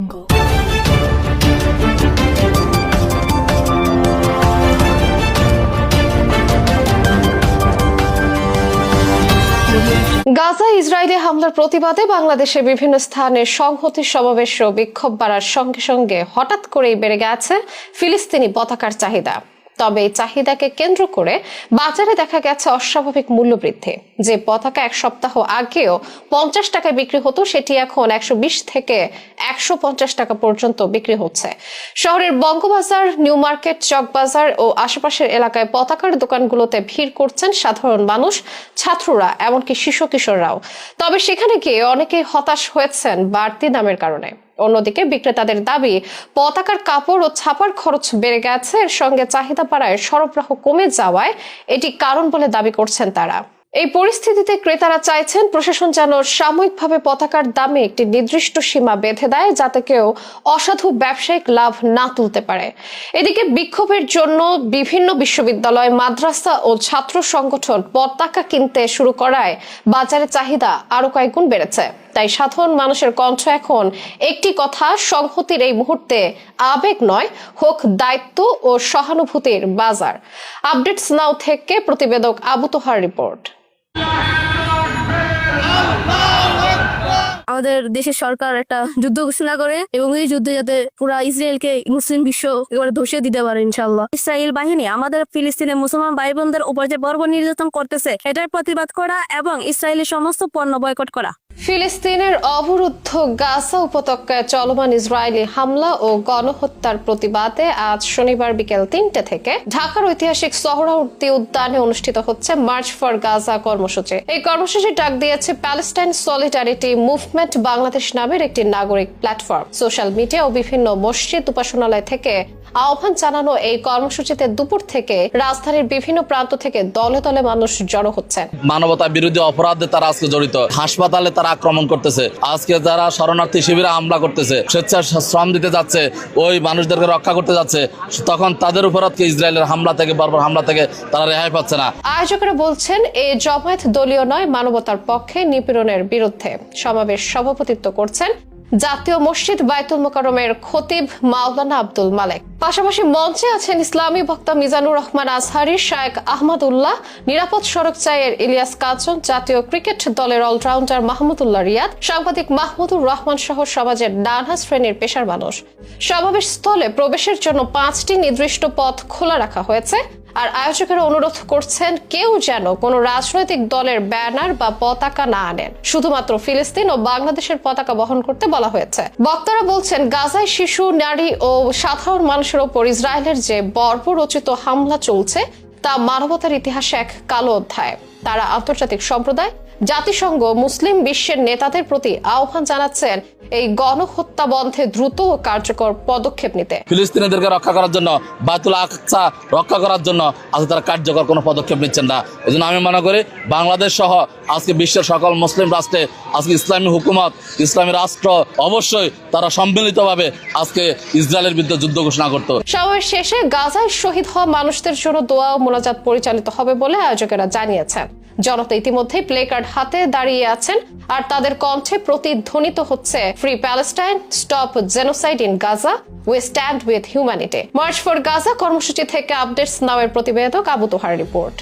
Gaza Israeli হামলার প্রতিবাদে বাংলাদেশের বিভিন্ন স্থানে সংহতি সমাবেশ ও বিক্ষোভ বাড়ার সঙ্গে সঙ্গে হঠাৎ করেই বেড়ে গেছে ফিলিস্তিনি পতাকার চাহিদা। তবে এই চাহিদাকে কেন্দ্র করে বাজারে দেখা গেছে অস্বাভাবিক মূল্য বৃদ্ধি যে পতাকা এক সপ্তাহ আগেও পঞ্চাশ টাকায় বিক্রি হতো, সেটি এখন একশো বিশ থেকে একশো পঞ্চাশ টাকা পর্যন্ত বিক্রি হচ্ছে। শহরের বঙ্গবাজার, নিউ মার্কেট, চকবাজার ও আশেপাশের এলাকায় পতাকার দোকানগুলোতে ভিড় করছেন সাধারণ মানুষ, ছাত্ররা, এমনকি শিশু কিশোররাও। তবে সেখানে গিয়ে অনেকেই হতাশ হয়েছেন বাড়তি দামের কারণে। অন্যদিকে বিক্রেতাদের দাবি, পতাকার কাপড় ও ছাপার খরচ বেড়ে গেছে। এর সঙ্গে চাহিদা পাড়ায় সরবরাহ কমে যাওয়ায় এটি কারণ বলে দাবি করছেন তারা। এই পরিস্থিতিতে ক্রেতারা চাইছেন প্রশাসন যেন সাময়িকভাবে পতাকার দামে একটি নির্দিষ্ট সীমা বেঁধে দেয় যাতে কেউ অসাধু ব্যবসায়িক লাভ না তুলতে পারে। এদিকে বিক্ষোভের জন্য বিভিন্ন বিশ্ববিদ্যালয়, মাদ্রাসা ও ছাত্র সংগঠন পতাকা কিনতে শুরু করায় বাজারে চাহিদা আরও কয়েকগুণ বেড়েছে। তাই সাধারণ মানুষের কণ্ঠ এখন একটি কথা সংহতির এই মুহূর্তে আবেগ নয়, হোক দায়িত্ব ও সহানুভূতির বাজার। আপডেটস নাও থেকে প্রতিবেদক আবু তোহার রিপোর্ট। আমাদের দেশের সরকার একটা যুদ্ধ ঘোষণা করে এবং এই যুদ্ধে যাতে পুরা ইসরায়েলকে মুসলিম বিশ্ব একেবারে ধসিয়ে দিতে পারে ইনশাল্লাহ ইসরায়েল বাহিনী আমাদের ফিলিস্তিনের মুসলমান ভাই বোনদের উপর যে বর্ব নির্যাতন করতেছে, এটার প্রতিবাদ করা এবং ইসরায়েলের সমস্ত পণ্য বয়কট করা। ফিলিস্তিনের অবরুদ্ধ গাজা উপত্যকায় চলমান ইসরায়েলি হামলা ও গণহত্যার প্রতিবাদে আজ শনিবার বিকেল তিনটে থেকে ঢাকার ঐতিহাসিক সোহরাওয়ার্দী উদ্যানে অনুষ্ঠিত হচ্ছে মার্চ ফর গাজা কর্মসূচি। এই কর্মসূচি ডাক দিয়েছে প্যালেস্টাইন সলিডারিটি মুভমেন্ট বাংলাদেশ নামের একটি নাগরিক প্ল্যাটফর্ম। সোশ্যাল মিডিয়া ও বিভিন্ন মসজিদ উপাসনালয় থেকে আহ্বান জানানো এই কর্মসূচিতে দুপুর থেকে রাজধানীর বিভিন্ন প্রান্ত থেকে দলে দলে মানুষ জড়ো হচ্ছেন। মানবতা বিরোধী অপরাধে তারা আজকে জড়িত। হাসপাতালে তারা আক্রমণ করতেছে। আজকে যারা শরণার্থী শিবিরে হামলা করতেছে স্বেচ্ছা শ্রম দিতে যাচ্ছে, ওই মানুষদেরকে রক্ষা করতে যাচ্ছে, তখন তাদের উপর আজকে ইসরায়েলের হামলা থেকে, বারবার হামলা থেকে তারা রেহাই পাচ্ছে না। আয়োজকরা বলছেন এই জমায়েত দলীয় নয়, মানবতার পক্ষে নিপীড়নের বিরুদ্ধে। সমাবেশ সভাপতিত্ব করছেন জাতীয় মসজিদ বায়তুল মোকারমের খতিব মাওলানা আব্দুল মালেক। পাশাপাশি মঞ্চে আছেন ইসলামী বক্তা মিজানুর রহমান আজহারি শায়েক আহমদুল্লাহ, নিরাপদ সড়ক চায়ের ইলিয়াস কাচন জাতীয় ক্রিকেট দলের অলরাউন্ডার মাহমুদুল্লাহ রিয়াদ, সাংবাদিক মাহমুদুর রহমান সহ সমাজের নানা শ্রেণির পেশার মানুষ। সমাবেশ স্থলে প্রবেশের জন্য পাঁচটি নির্দিষ্ট পথ খোলা রাখা হয়েছে। আর আয়োজকেরা অনুরোধ করছেন কেউ যেন কোনো রাজনৈতিক দলের ব্যানার বা পতাকা না আনেন। শুধুমাত্র ফিলিস্তিন ও বাংলাদেশের পতাকা বহন করতে বলা হয়েছে। বক্তারা বলছেন, গাজায় শিশু, নারী ও সাধারণ মানুষের ওপর ইসরায়েলের যে বর্বরচিত হামলা চলছে, তা মানবতার ইতিহাসে এক কালো অধ্যায়। তারা আন্তর্জাতিক সম্প্রদায় জাতিসংঘ মুসলিম বিশ্বের নেতাদের প্রতি আহ্বান জানাচ্ছেন এই গণহত্যা বন্ধে দ্রুত ও কার্যকর পদক্ষেপ নিতে। ফিলিস্তিনিদেরকে রক্ষা করার জন্য বাতুল আকসা রক্ষা করার জন্য আজকে তারা কার্যকর কোনো পদক্ষেপ নিচ্ছেন না। এই জন্য আমি মনে করি বাংলাদেশ সহ আজকে বিশ্বের সকল মুসলিম রাষ্ট্রে আজকে ইসলামী হুকুমত ইসলামী রাষ্ট্র অবশ্যই তারা সম্মিলিতভাবে আজকে ইসরায়েলের বিরুদ্ধে যুদ্ধ ঘোষণা করতো সমাবেশ শেষে গাজায় শহীদ হওয়া মানুষদের জন্য দোয়া ও মোনাজাত পরিচালিত হবে বলে আয়োজকেরা জানিয়েছেন। জনতা ইতিমধ্যে প্লে কার্ড হাতে দাঁড়িয়ে আছেন আর তাদের কণ্ঠে প্রতিধ্বনিত হচ্ছে free Palestine, stop genocide in Gaza, we stand with humanity. March for Gaza কর্মসূচি থেকে আপডেটস নামের প্রতিবেদক আবু তোহার রিপোর্ট।